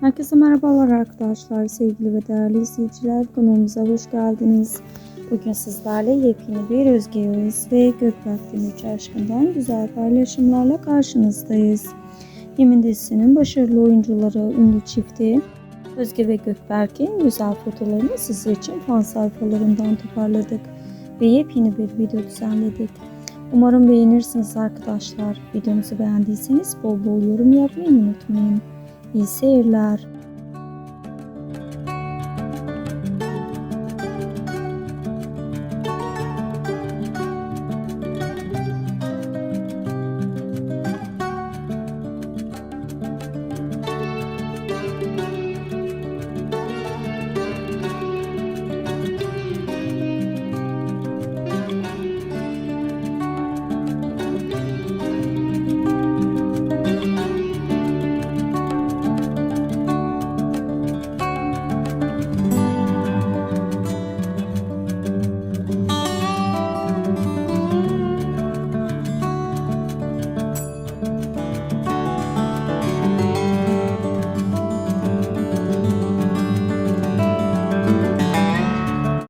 Herkese merhabalar arkadaşlar, sevgili ve değerli izleyiciler. Kanalımıza hoş geldiniz. Bugün sizlerle yepyeni bir Özge Yağız ve Gökberk Demirci aşkından güzel paylaşımlarla karşınızdayız. Yemin dizisinin başarılı oyuncuları, ünlü çifti Özge ve Gökberk'in güzel fotolarını sizler için fan sayfalarından toparladık ve yepyeni bir video düzenledik. Umarım beğenirsiniz arkadaşlar. Videomuzu beğendiyseniz bol bol yorum yapmayı unutmayın. İyi seyirler.